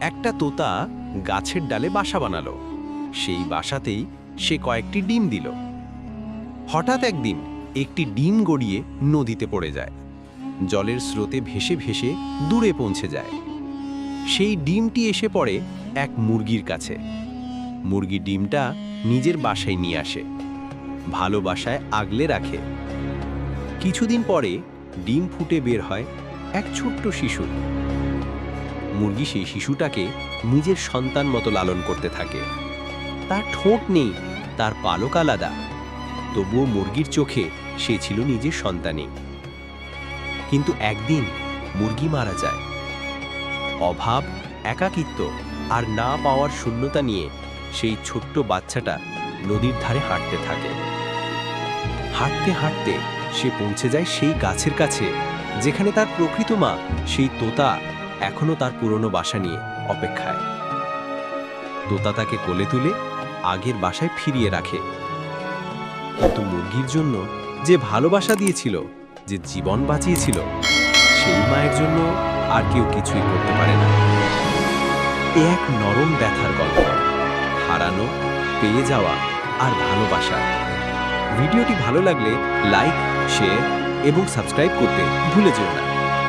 একটা তোতা গাছের ডালে বাসা বানালো। সেই বাসাতেই সে কয়েকটি ডিম দিল। হঠাৎ একদিন একটি ডিম গড়িয়ে নদীতে পড়ে যায়। জলের স্রোতে ভেসে ভেসে দূরে পৌঁছে যায়। সেই ডিমটি এসে পড়ে এক মুরগির কাছে। মুরগি ডিমটা নিজের বাসায় নিয়ে আসে। ভালোবাসায় আগলে রাখে। কিছুদিন পরে ডিম ফুটে বের হয় এক ছোট্ট শিশু মুরগি সেই শিশুটাকে নিজের সন্তান মতো লালন করতে থাকে। তার ঠোঁট নেই, তার পালক আলাদা। তবুও মুরগির চোখে সে ছিল নিজের সন্তানই। কিন্তু একদিন মুরগি মারা যায়। অভাব, একাকিত্ব আর না পাওয়ার শূন্যতা নিয়ে সেই ছোট্ট বাচ্চাটা নদীর ধারে হাঁটতে থাকে। হাঁটতে হাঁটতে সে পৌঁছে যায় সেই গাছের কাছে, যেখানে তার প্রকৃত মা, সেই তোতা এখনও তার পুরনো বাসা নিয়ে অপেক্ষায়। তোতা তাকে কোলে তুলে আগের বাসায় ফিরিয়ে রাখে। কিন্তু মুরগির জন্য যে ভালোবাসা দিয়েছিল, যে জীবন বাঁচিয়েছিল, সেই মায়ের জন্য আর কেউ কিছুই করতে পারে না। এ এক নরম ব্যথার গল্প। হারানো, পেয়ে যাওয়া আর ভালোবাসা। ভিডিওটি ভালো লাগলে লাইক, শেয়ার এবং সাবস্ক্রাইব করতে ভুলে যেও না।